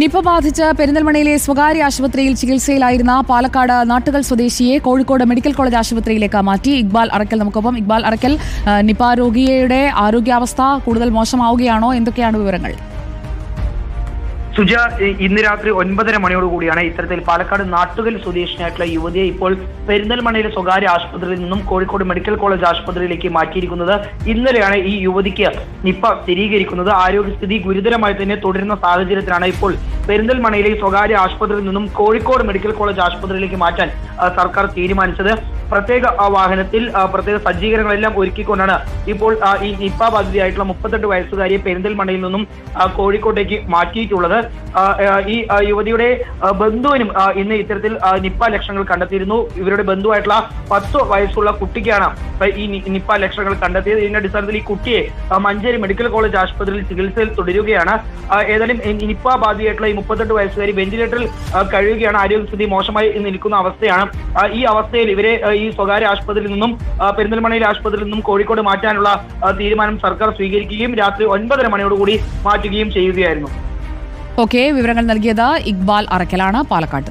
Nipah ബാധിച്ച് പെരിന്തൽമണയിലെ സ്വകാര്യ ആശുപത്രിയിൽ ചികിത്സയിലായിരുന്ന പാലക്കാട് നാട്ടുകൾ സ്വദേശിയെ കോഴിക്കോട് മെഡിക്കൽ കോളേജ് ആശുപത്രിയിലേക്ക് മാറ്റി. ഇക്ബാൽ അറക്കൽ നമുക്കൊപ്പം. ഇക്ബാൽ അറക്കൽ നിപ രോഗിയുടെ ആരോഗ്യാവസ്ഥ കൂടുതൽ മോശമാവുകയാണോ? എന്തൊക്കെയാണ് വിവരങ്ങൾ? സുജ ഇന്ന് രാത്രി ഒൻപതര മണിയോട് കൂടിയാണ് ഇത്തരത്തിൽ പാലക്കാട് നാട്ടുകൽ സ്വദേശിനിയായിട്ടുള്ള യുവതിയെ ഇപ്പോൾ പെരിന്തൽമണ്ണയിലെ സ്വകാര്യ ആശുപത്രിയിൽ നിന്നും കോഴിക്കോട് മെഡിക്കൽ കോളേജ് ആശുപത്രിയിലേക്ക് മാറ്റിയിരിക്കുന്നത്. ഇന്നലെയാണ് ഈ യുവതിക്ക് നിപ്പ സ്ഥിരീകരിക്കുന്നത്. ആരോഗ്യസ്ഥിതി ഗുരുതരമായി തന്നെ തുടരുന്ന സാഹചര്യത്തിലാണ് ഇപ്പോൾ പെരിന്തൽമണ്ണയിലെ സ്വകാര്യ ആശുപത്രിയിൽ നിന്നും കോഴിക്കോട് മെഡിക്കൽ കോളേജ് ആശുപത്രിയിലേക്ക് മാറ്റാൻ സർക്കാർ തീരുമാനിച്ചത്. പ്രത്യേക വാഹനത്തിൽ പ്രത്യേക സജ്ജീകരണങ്ങളെല്ലാം ഒരുക്കിക്കൊണ്ടാണ് ഇപ്പോൾ ഈ നിപ്പ ബാധിതയായിട്ടുള്ള മുപ്പത്തെട്ട് വയസ്സുകാരിയെ പെരിന്തൽമണ്ണയിൽ നിന്നും കോഴിക്കോട്ടേക്ക് മാറ്റിയിട്ടുള്ളത്. ഈ യുവതിയുടെ ബന്ധുവിനും ഇന്ന് ഇത്തരത്തിൽ നിപ്പ ലക്ഷണങ്ങൾ കണ്ടെത്തിയിരുന്നു. ഇവരുടെ ബന്ധുവായിട്ടുള്ള പത്ത് വയസ്സുള്ള കുട്ടിക്കാണ് ഈ നിപ്പ ലക്ഷണങ്ങൾ കണ്ടെത്തിയത്. ഇതിന്റെ അടിസ്ഥാനത്തിൽ ഈ കുട്ടിയെ മഞ്ചേരി മെഡിക്കൽ കോളേജ് ആശുപത്രിയിൽ ചികിത്സയിൽ തുടരുകയാണ്. ഏതായാലും നിപ്പ ബാധിതയായിട്ടുള്ള ഈ മുപ്പത്തെട്ട് വയസ്സുകാരി വെന്റിലേറ്ററിൽ കഴിയുകയാണ്. ആരോഗ്യസ്ഥിതി മോശമായി നിൽക്കുന്ന അവസ്ഥയാണ്. ഈ അവസ്ഥയിൽ ഇവരെ ഈ സ്വകാര്യ ആശുപത്രിയിൽ നിന്നും ആ, പെരിന്തൽമണ്ണയിലെ ആശുപത്രിയിൽ നിന്നും കോഴിക്കോട് മാറ്റാനുള്ള തീരുമാനം സർക്കാർ സ്വീകരിക്കുകയും രാത്രി ഒൻപതര മണിയോടുകൂടി മാറ്റുകയും ചെയ്യുകയായിരുന്നു. ഓക്കെ വിവരങ്ങൾ നൽകിയത് ഇക്ബാൽ അറക്കലാണ് പാലക്കാട്ട്